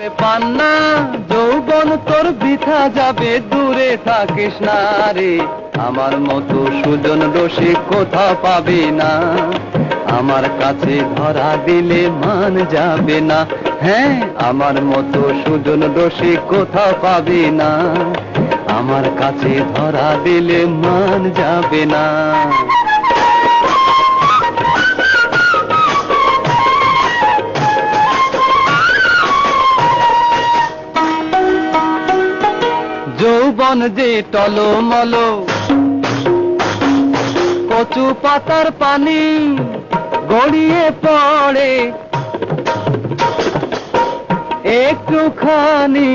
রে পান্না, যৌবন তোর বৃথা যাবে, দূরে থাকিস না রে। আমার মতো সুজন রসিক কোথাও পাবি না? আমার কাছে ধরা দিলে মান যাবে না। হ্যাঁ আমার মতো সুজন রসিক কোথাও পাবে না? আমার কাছে ধরা দিলে মান যাবে না। যৌবন যে টলমল। কচু পাতার পানি গড়িয়ে পড়ে। একটুখানি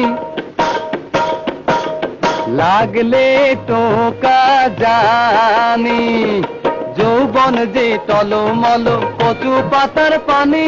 লাগলে টোকা জানি। যৌবন যে টলমল, কচু পাতার পানি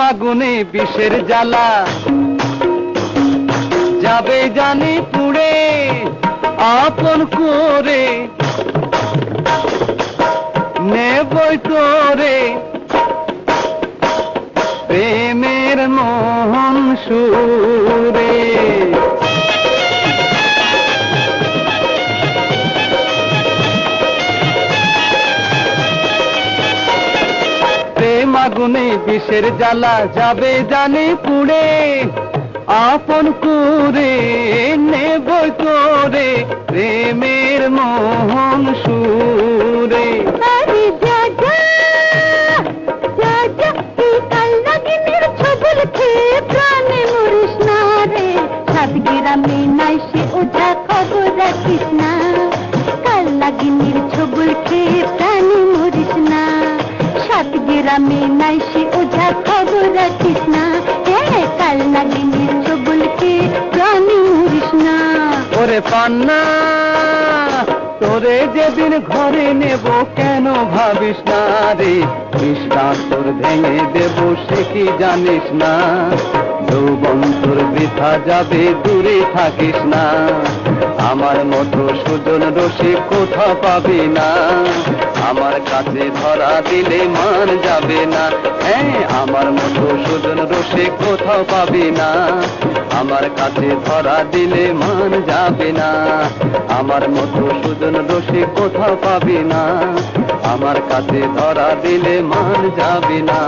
আগুনে বিষের জ্বালা। যাবে জানি পুড়ে আপন করে। নেবই তোরে। প্রেমের মোহন সুরে। প্রেম আগুনে বিষের জ্বালা যাবে জানে পুড়ে। আপন করে নেব তোরে প্রেমের মোহন ওঝা খবর রাখিস না কাল প্রাণে না ওরে পান্না তোরে যেদিন ঘরে নেব কেন ভাবিস না রে কৃষ্ণা তোর ভেঙে দেব সে কি জানিস না যৌবন তোর বৃথা যাবে দূরে থাকিস না আমার মতো সুজন রসিক কোথাও পাবি না? আমার কাছে ধরা দিলে মান যাবে না। হ্যাঁ আমার মতো সুজন রসিক কোথাও পাবি না। আমার কাছে ধরা দিলে মান যাবে না। আমার মতো সুজন রসিক কোথাও পাবি না। আমার কাছে ধরা দিলে মান যাবে না।